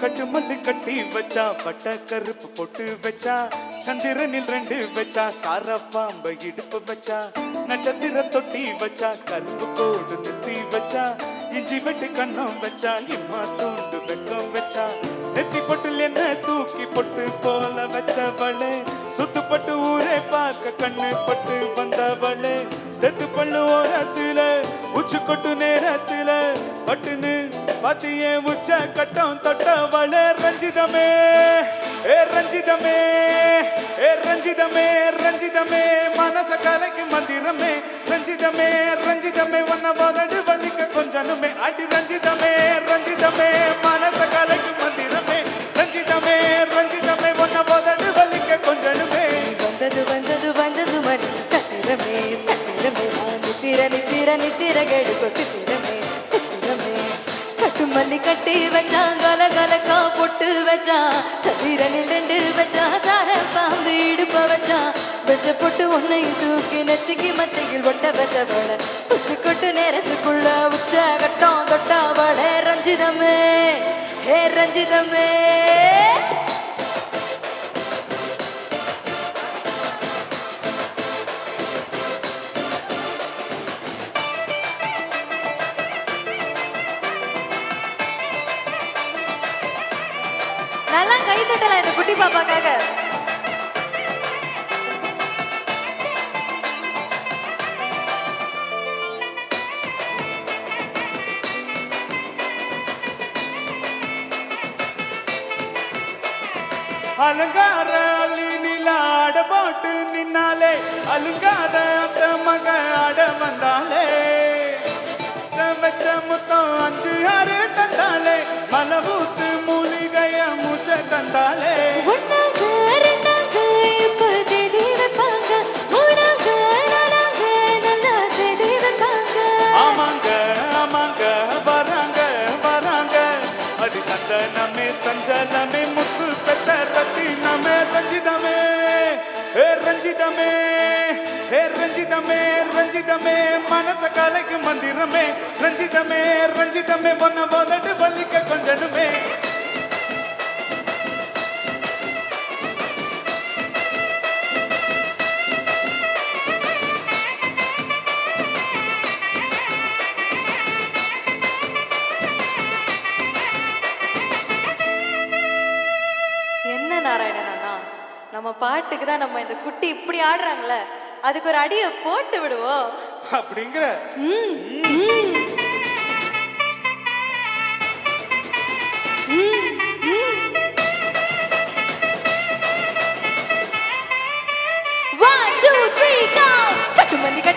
கட்டு மல்லு கட்டி வச்சா பட்ட கருப்பு பொட்டு வச்சா சந்திரனில் ரெண்டு வச்சா சார பாம்ப இடுப்பு வச்சா நட்சத்திர தொட்டி வச்சா கருப்பு கோடு நெத்தி வச்சா இஞ்சி வெட்டு கண்ணம் வச்சா இம்மா தூண்டு வெக்கம் வச்சா நெத்தி பொட்டில் என்ன தூக்கி பொட்டு போல வச்சவளே சுத்துப்பட்டு ஊரே பார்க்க கண்ணு பட்டு வந்தவளே தெத்து பள்ளு ஓரத்துல உச்சு கொட்டு நேரத்துல பட்டுன்னு பத்தியே உச்ச கட்டம் தொட்டவள ரஞ்சிதமே. ஏ ரஞ்சிதமே ஏ ரஞ்சிதமே ரஞ்சிதமே. மனச கலைக்கு மந்திரமே. ரஞ்சிதமே ரஞ்சிதமே. ஒன்ன போதடு வலிக்க கொஞ்சனுமே. அடி ரஞ்சிதமே ரஞ்சிதமே. மனச கலைக்கு மந்திரமே. ரஞ்சிதமே ரஞ்சிதமே. ஒன்ன போதடு வலிக்க கொஞ்சனுமே. வந்தது வந்தது வந்தது மனசு சத்திரமே சத்திரமே. நித்திர நித்திர நித்திர கெடுக்கோ சித்திரமே. மல்லி கட்டி வச்சான் கல கலக்கா பொட்டு வச்சான் சத்திரனில் ரெண்டு வச்சான் சார பாம்பு இடுப்ப வச்சான் வெச்ச பொட்டு உன்னை தூக்கி நெத்திக்கு மத்தியில் ஒட்ட வச்சவள உச்சி கொட்டு நேரத்துக்குள்ள உச்ச கட்டம் தொட்டவள ரஞ்சிதமே ஹே ரஞ்சிதமே. நல்லா கை தட்டலாம் இந்த குட்டி பாப்பாக்காக. அலங்கார அள்ளி நிலாட போட்டு நின்னாலே அலுங்காத அந்த மக ஆட வந்தாலே. வச்ச முத்தம் அஞ்சு ஆறு தந்தாலே மனவு ரஞ்சிதமே ஏ ரஞ்சிதமே ரஞ்சிதமே மனச கலைக்கு மந்திரமே. ரஞ்சிதமே ரஞ்சிதமே பொன்ன போதட்டு வலிக்க கொஞ்சனுமே. என்ன நாராயணன் அண்ணா? நம்ம பாட்டுக்கு தான் நம்ம இந்த குட்டி இப்படி ஆடுறாங்களே அதுக்கு ஒரு அடியை போட்டு விடுவோம். அப்படிங்கிற?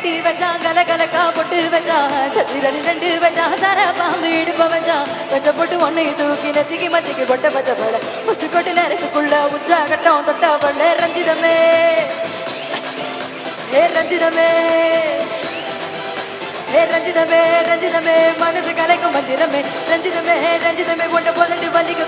கட்டி வச்சா கல கலக்கா பொட்டு வச்சா சத்திரன் ரெண்டு வச்சா சர பாம்பு இடுப்ப வச்சா வச்ச பொட்டு ஒன்னை தூக்கி நத்திக்கு மத்திக்கு கொட்ட பச்ச போல உச்சி கொட்டு நேரத்துக்குள்ள உச்சா கட்டம் தொட்டா பண்ண ரஞ்சிதமே. ஏ ரஞ்சிதமே. ஏ ரஞ்சிதமே ரஞ்சிதமே மனசு கலைக்கும் மந்திரமே. ரஞ்சிதமே ரஞ்சிதமே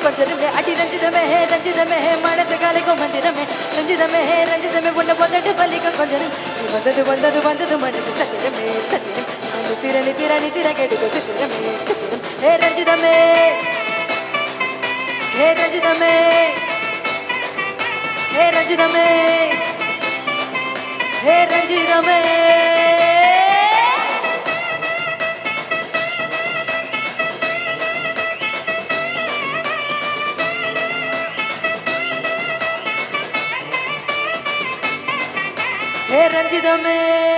ஒண்ட போலண்டு வலிக்க கொஞ்சமே அடி ரஞ்சிதமே ரஞ்சிதமே மனசு கலைக்கும் மந்திரமே. ரஞ்சிதமே ரஞ்சிதமே ஒண்ட போலண்டு வலிக்க கொஞ்சம் நீ வந்தது வந்தது வந்தது மனசு சத்திரமே சத்திரம். அந்த திரணி திரணி திரகெடுக்க சித்திரமே சித்திரம். ஹே ரஞ்சிதமே. ஹே ரஞ்சிதமே. ஹே ரஞ்சிதமே. ஹே ரஞ்சிதமே. ஹே ரஞ்சிதமே.